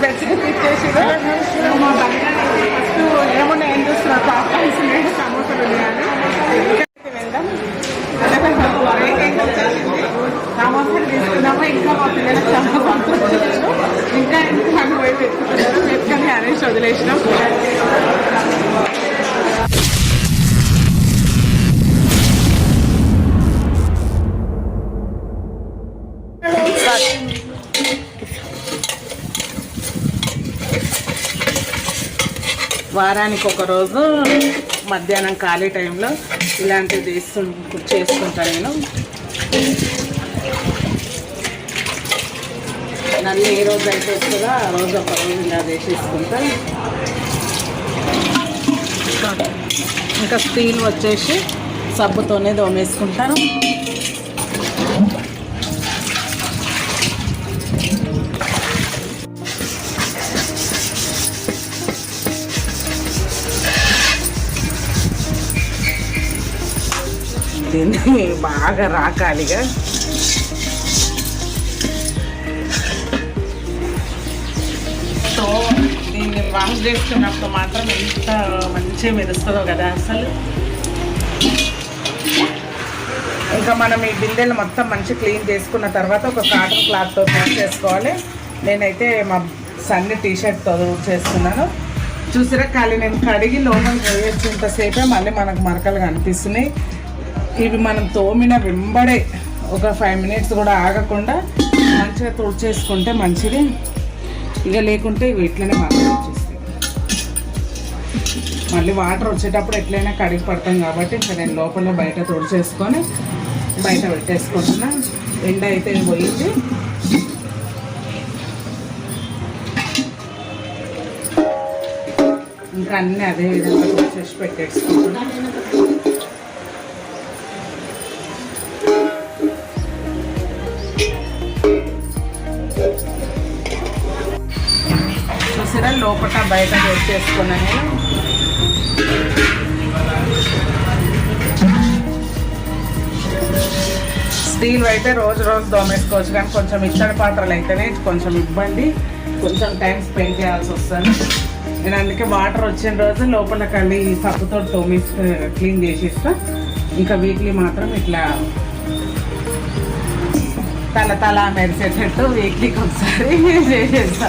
Specific ఇచ్చేసిరు మా బండి first ఏమన్నా ఏం చూస్తున్నారు పాప్కార్న్స్ ఉన్నాయి సమోసాలు ఉన్నాయని వెళ్దాం సమోసాలు తీసుకున్నాము ఇంకా మా పిల్లలకు చాలా ఇంకా ఇంకా పోయి పెట్టుకుంటున్నారు పెట్టుకొని అనేసి వదిలేసినాం. వారానికి ఒక రోజు మధ్యాహ్నం ఖాళీ టైంలో ఇలాంటివి చేస్తు చేసుకుంటాను నేను. నన్ను ఏ రోజు అయితే వస్తుందో ఆ రోజు ఒక రోజు ఇలా చేసేసుకుంటా ఇంకా స్టీల్ వచ్చేసి సబ్బుతోనే దోమేసుకుంటాను. దీన్ని బాగా రాకాలిగా. సో దీన్ని వాష్ చేసుకున్నప్పుడు మాత్రం ఎంత మంచిగా మెరుస్తుందో కదా అసలు. ఇంకా మనం ఈ బిందెలు మొత్తం మంచి క్లీన్ చేసుకున్న తర్వాత ఒక కాటన్ క్లాత్తో క్లీన్ చేసుకోవాలి. నేనైతే మా సన్ని టీషర్ట్తో చేసుకున్నాను. చేస్తున్నాను చూసిరా ఖాళీ నేను కడిగి లోపలికి వేసేంతసేపే మళ్ళీ మనకు మరకలు కనిపిస్తున్నాయి ఇవి మనం తోమిన వెంబడే ఒక ఫైవ్ మినిట్స్ కూడా ఆగకుండా మంచిగా తుడిచేసుకుంటే మంచిది. ఇక లేకుంటే ఇవి ఇట్లనే మరకలు వచ్చేస్తాయి. మళ్ళీ వాటర్ వచ్చేటప్పుడు ఎట్లయినా కడిగి పడతాం కాబట్టి ఇంకా నేను లోపల బయట తుడిచేసుకొని బయట పెట్టేసుకుంటున్నా. ఎండ అయితే పోయింది. ఇంకా అన్నీ అదే విధంగా తుడిచేసి పెట్టేసుకుంటున్నా. లోపల బయట పెట్టేసుకున్నాను నేను. స్టీల్ అయితే రోజు రోజు దోమేసుకోవచ్చు కానీ కొంచెం ఇత్తడి పాత్రలు అయితేనే కొంచెం ఇబ్బంది. కొంచెం టైం స్పెండ్ చేయాల్సి వస్తుంది. నేను అందుకే వాటర్ వచ్చిన రోజు లోపల కళ్ళీ సబ్బుతో టోమిస్ క్లీన్ చేసేస్తా. ఇంకా వీక్లీ మాత్రం ఇట్లా తల తల మెరిసేటట్టు వీక్లీకి ఒకసారి చేసేస్తా.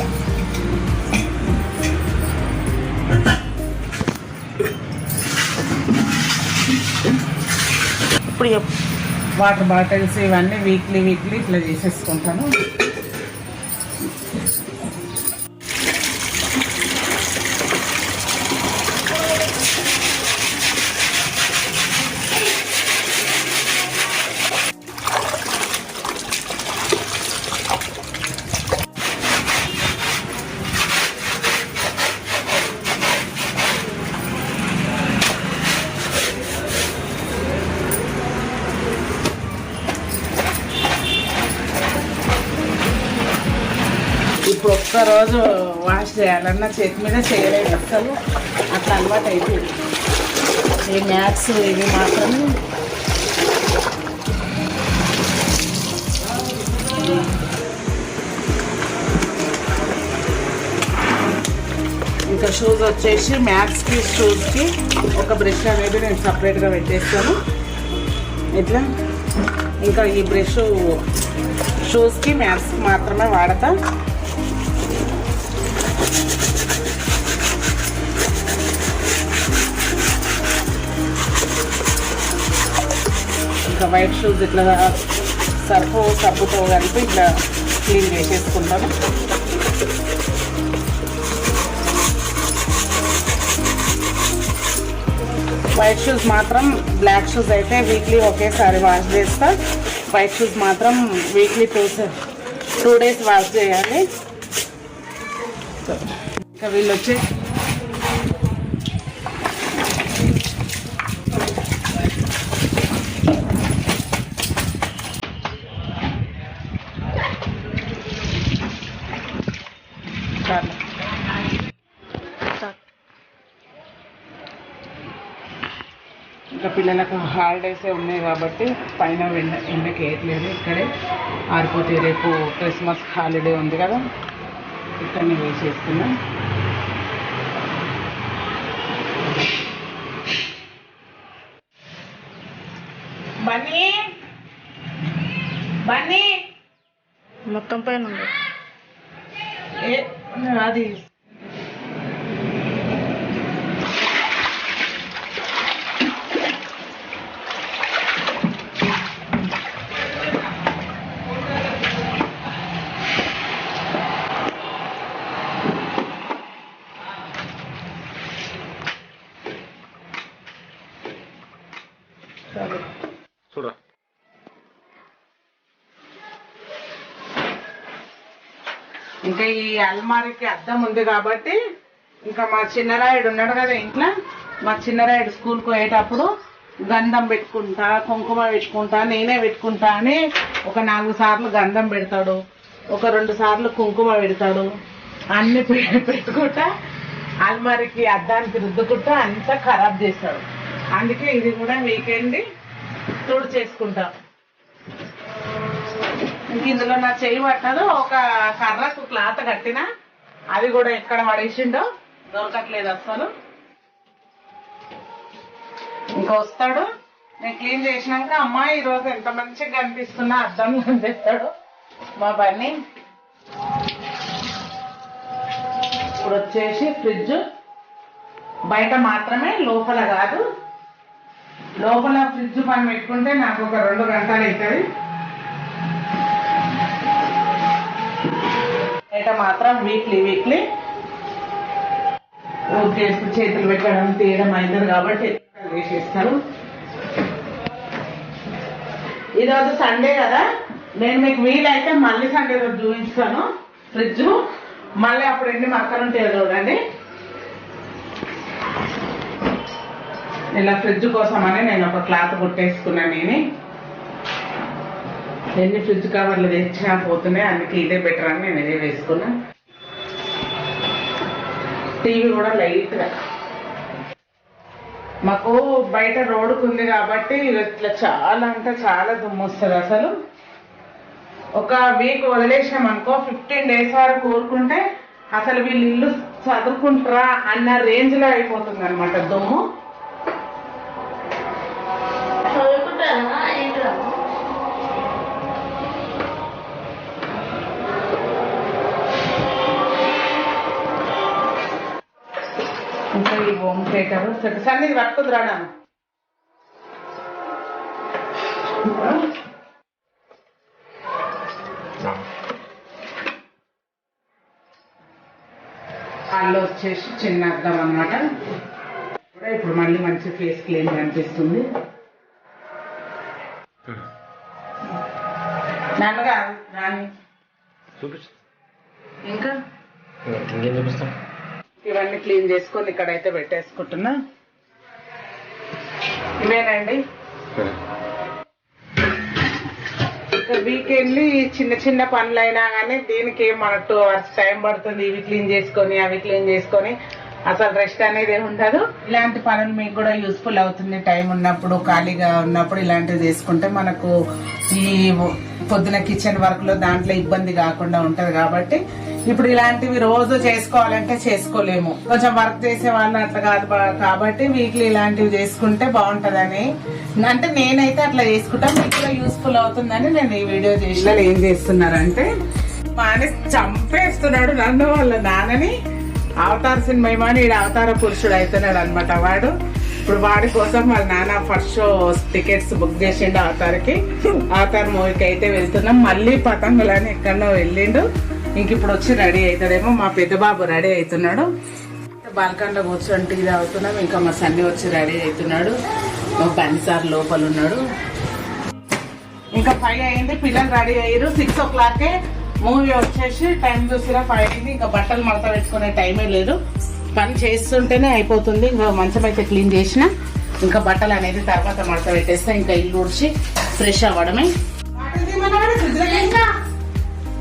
ఇప్పుడు వాటర్ బాటిల్స్ ఇవన్నీ వీక్లీ వీక్లీ ఇట్లా చేసేసుకుంటాను. ఇప్పుడు ఒక్కరోజు వాష్ చేయాలన్నా చేతి మీద చేయలేదు అసలు అట్లా అలవాటు అయిపోయింది. ఈ మ్యాథ్స్ ఇవి మాత్రమే. ఇంకా షూస్ వచ్చేసి మ్యాథ్స్కి షూస్కి ఒక బ్రష్ అనేది నేను సపరేట్గా పెట్టేస్తాను. ఇట్లా ఇంకా ఈ బ్రష్ షూస్కి మ్యాథ్స్కి మాత్రమే వాడతా. ఇంకా వైట్ షూస్ ఇట్లా సర్ఫ్ సబ్బుతో కలిపి ఇట్లా క్లీన్ చేసేసుకుంటాను వైట్ షూస్ మాత్రం బ్లాక్ షూస్ అయితే వీక్లీ ఒకేసారి వాష్ చేస్తా. వైట్ షూస్ మాత్రం weekly two two days wash చేయాలి. ఇంకా వీళ్ళు వచ్చి ఇంకా పిల్లలకు హాలిడేసే ఉన్నాయి కాబట్టి పైన ఎండ ఎండకి వేయట్లేదు ఇక్కడే ఆరిపోతే రేపు క్రిస్మస్ హాలిడే ఉంది కదా. ఇక్కడనే వేసేస్తున్నా బన్నీ! బన్నీ! మొత్తం పైన ఉంది. ఏ అది సరే చూడరా ఇంకా ఈ అల్మారికి అద్దం ఉంది కాబట్టి ఇంకా మా చిన్నరాయుడు ఉన్నాడు కదా ఇంట్లో. మా చిన్నరాయుడు స్కూల్కి పోయేటప్పుడు గంధం పెట్టుకుంటా కుంకుమ పెట్టుకుంటా నేనే పెట్టుకుంటా అని ఒక నాలుగు సార్లు గంధం పెడతాడు. ఒక రెండు సార్లు కుంకుమ పెడతాడు. అన్ని పెట్టుకుంటా అల్మారికి అద్దానికి రుద్దుకుంటా అంతా ఖరాబ్ చేస్తాడు. అందుకే ఇది కూడా వీకెండ్ తుడు చేసుకుంటాం ఇంక ఇందులో నా చెయ్యి పట్టదు. ఒక కర్రకు క్లాత్ కట్టిన అది కూడా ఎక్కడ పడేసిండో దొరకట్లేదు అసలు ఇంకా వస్తాడు. నేను క్లీన్ చేసినాక అమ్మ ఈ రోజు ఎంత మంచిగా కనిపిస్తున్నా అర్థం తెస్తాడు మా పని. ఇప్పుడు వచ్చేసి ఫ్రిడ్జ్. బయట మాత్రమే లోపల కాదు. లోపల ఫ్రిడ్జ్ పని పెట్టుకుంటే నాకు ఒక రెండు గంటలు అవుతుంది బయట మాత్రం వీక్లీ వీక్లీ ఓకే ఇప్పుడు చేతులు పెట్టడం తీయడం అవుతుంది కాబట్టి వేసేస్తారు. ఈరోజు సండే కదా? నేను మీకు వీలైతే మళ్ళీ సండే రోజు చూపిస్తాను. ఫ్రిడ్జ్. మళ్ళీ అప్పుడు ఎన్ని మక్కలు ఉంటాయో చూడండి. ఇలా ఫ్రిడ్జ్ కోసమని నేను ఒక క్లాత్ కొట్టేసుకున్నాను నేను. ఎన్ని ఫ్రిడ్జ్ కవర్లు తెచ్చినా పోతున్నాయి అందుకే ఇదే బెటర్ అని నేను ఇదే వేసుకున్నా. టీవీ కూడా లైట్గా. మాకు బయట రోడ్డుకు ఉంది కాబట్టి ఇట్లా చాలా అంటే చాలా దుమ్ము వస్తుంది అసలు. ఒక వీక్ వదిలేసినాం అనుకో ఫిఫ్టీన్ డేస్ వరకు కోరుకుంటే అసలు వీళ్ళు ఇల్లు చదువుకుంటారా అన్న రేంజ్లో అయిపోతుంది అనమాట దుమ్ము. చదువుకుంటారా? ఇంకా ఈ హోమ్ థియేటర్ సన్నిధి పట్టుకుంది రాడా వాళ్ళు వచ్చేసి చిన్న అద్దం అనమాట ఇప్పుడు మళ్ళీ మంచి ఫేస్ క్లీన్ అనిపిస్తుంది. నన్ను కాదు రాని చూపించు. ఇంకా? ఇంకేం చూపిస్తాం? ఇవన్నీ క్లీన్ చేసుకొని ఇక్కడైతే పెట్టేసుకుంటున్నా. ఇవేనండి? వీకెండ్లీ చిన్న చిన్న పనులైనా కానీ దీనికి మన టూ అవర్స్ టైం పడుతుంది. ఇవి క్లీన్ చేసుకొని అవి క్లీన్ చేసుకొని. అసలు రెస్ట్ అనేది ఉండదు. ఇలాంటి పనులు మీకు కూడా యూస్ఫుల్ అవుతుంది టైం ఉన్నప్పుడు ఖాళీగా ఉన్నప్పుడు ఇలాంటివి చేసుకుంటే మనకు ఈ పొద్దున కిచెన్ వర్క్లో దాంట్లో ఇబ్బంది కాకుండా ఉంటది కాబట్టి ఇప్పుడు ఇలాంటివి రోజు చేసుకోవాలంటే చేసుకోలేము. కొంచెం వర్క్ చేసే వాళ్ళు అట్లా కాదు కాబట్టి వీక్లీ ఇలాంటివి చేసుకుంటే బాగుంటదని. అంటే నేనైతే అట్లా చేసుకుంటా మీకు కూడా యూస్ఫుల్ అవుతుందని నేను ఈ వీడియో చేసిన. ఏం చేస్తున్నారంటే మాని చంపేస్తున్నాడు నన్ను వాళ్ళ నాన్నని. అవతార సినిమా ఏమని అవతార పురుషుడు అవుతున్నాడు అనమాట వాడు. ఇప్పుడు వాడి కోసం వాళ్ళ నాన్న ఫస్ట్ షో టికెట్స్ బుక్ చేసిండు అవతారకి. అవతార్ మూవీకి అయితే వెళ్తున్నాం. మళ్ళీ పతంగులని ఎక్కడో వెళ్ళిండు. ఇంక ఇప్పుడు వచ్చి రెడీ అవుతాడేమో మా పెద్ద బాబు రెడీ అవుతున్నాడు. బాల్కన్లో కూర్చొని టీ తాగుతున్నాం ఇంకా మా సన్ని వచ్చి రెడీ అవుతున్నాడు. మా సార్ లోపల ఉన్నాడు. ఇంకా ఫైవ్ అయింది పిల్లలు రెడీ అయ్యారు. సిక్స్ ఓ క్లాకే మూవీ వచ్చేసి టైం చూసినా ఫైవ్ అయింది. ఇంకా బట్టలు మడత పెట్టుకునే టైమే లేదు. పని చేస్తుంటేనే అయిపోతుంది. ఇంకా మంచం అయితే క్లీన్ చేసిన. ఇంకా బట్టలు అనేది తర్వాత మడత పెట్టేస్తే ఇంకా ఇల్లు ఉడిచి ఫ్రెష్ అవ్వడమే.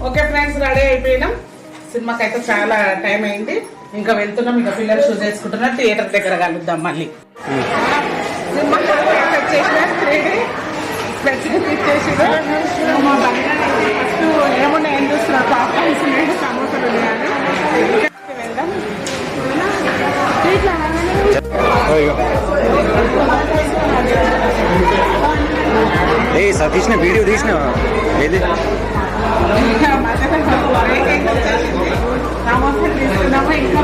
ఓకే ఫ్రెండ్స్ రెడీ అయిపోయినాం. సినిమాకి అయితే చాలా టైం అయింది. ఇంకా వెళ్తున్నాం ఇంకా పిల్లలు షూ చేసుకుంటున్నా థియేటర్ దగ్గర కలుద్దాం మళ్ళీ. సినిమా ఫస్ట్ ఏమున్నాయి వెళ్దాం. ఏ సతీష్నే వీడియో తీసిన ఏది? ఇంకా తీసుకున్నాము ఇంకా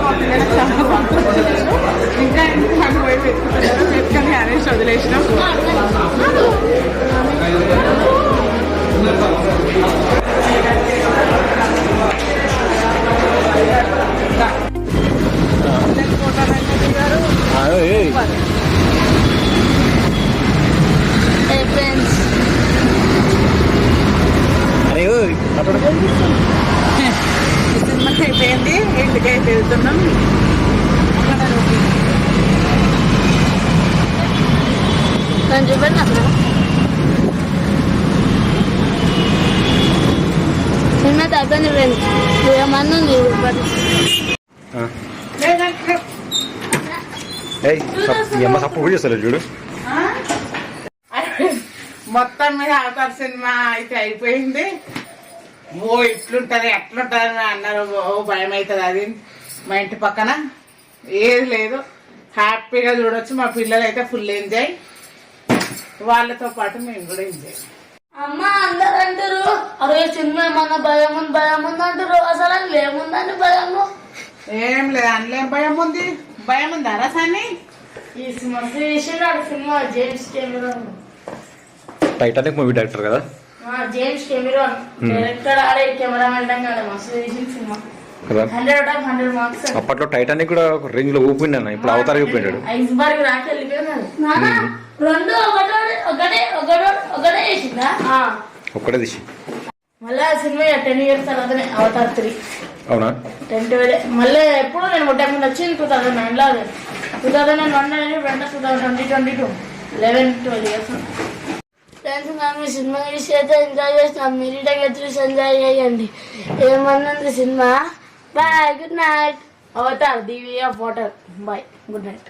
ఇంకా ఎందుకు అటు పోయి పెట్టుకుంటున్నారు పెట్టుకొని అనేసి వదిలేసినాం సినిమా అయిపోయింది ఏమన్నా ఉంది చూపెట్టు ఏయ్ సప్పు కూడా చేస్తలేదు చూడు మొత్తం మీద అవతార్ సినిమా అయితే అయిపోయింది. ఓ ఇట్లుంటది ఎట్లుంటది అని అన్నారు. ఓ భయం అవుతుంది అది మా ఇంటి పక్కన ఏది లేదు హ్యాపీగా చూడొచ్చు మా పిల్లలు అయితే ఫుల్ ఎంజాయ్ వాళ్ళతో పాటు మేము కూడా ఎంజాయ్ అమ్మ అందరు అంటారు అరే సినిమా ఏమన్నా భయం ఉంది భయం ఉంది అంటారు? అసలు అందులో ఏముందండి భయము? ఏం లేదు అందులో ఏం భయం ఉంది భయం ఉందా రసాన్ని ఈ సినిమా చేసినాడు cinema James Cameron. Titanic movie director కదా? ఆ, జేమ్స్ కెమెరాన్. డైరెక్టర్ ఆడే కెమెరామెన్ ఆడే మస్తు చేసిన సినిమా. కదా? హండ్రెడ్ ఆఫ్ హండ్రెడ్ మార్క్స్ అప్పట్లో టైటానిక్ కూడా ఒక రేంజ్లో ఊపినాను ఇప్పుడు అవతారం ఊపినాడు ఐస్బర్గ్ రాకి వెళ్ళిపోయినాడు రెండు ఒకటే ఒకటే ఒకటే ఒకటే చేసిందా? తీసి. మళ్ళా సినిమా టెన్ ఇయర్స్ తర్వాతనే అవతార్ త్రీ. అవునా? టెన్ మళ్ళీ ఎప్పుడు నేను ఒక టైం వచ్చింది టూ థౌసండ్ నైన్లో two thousand nine one nine వెంట two thousand twenty twenty two eleven twelve years friends మేము సినిమా చూసి అయితే ఎంజాయ్ చేసినాం మీరు ఇటగా చూసి ఎంజాయ్ చేయండి. ఏమన్నది cinema? Bye good night Avatar the way of water bye good night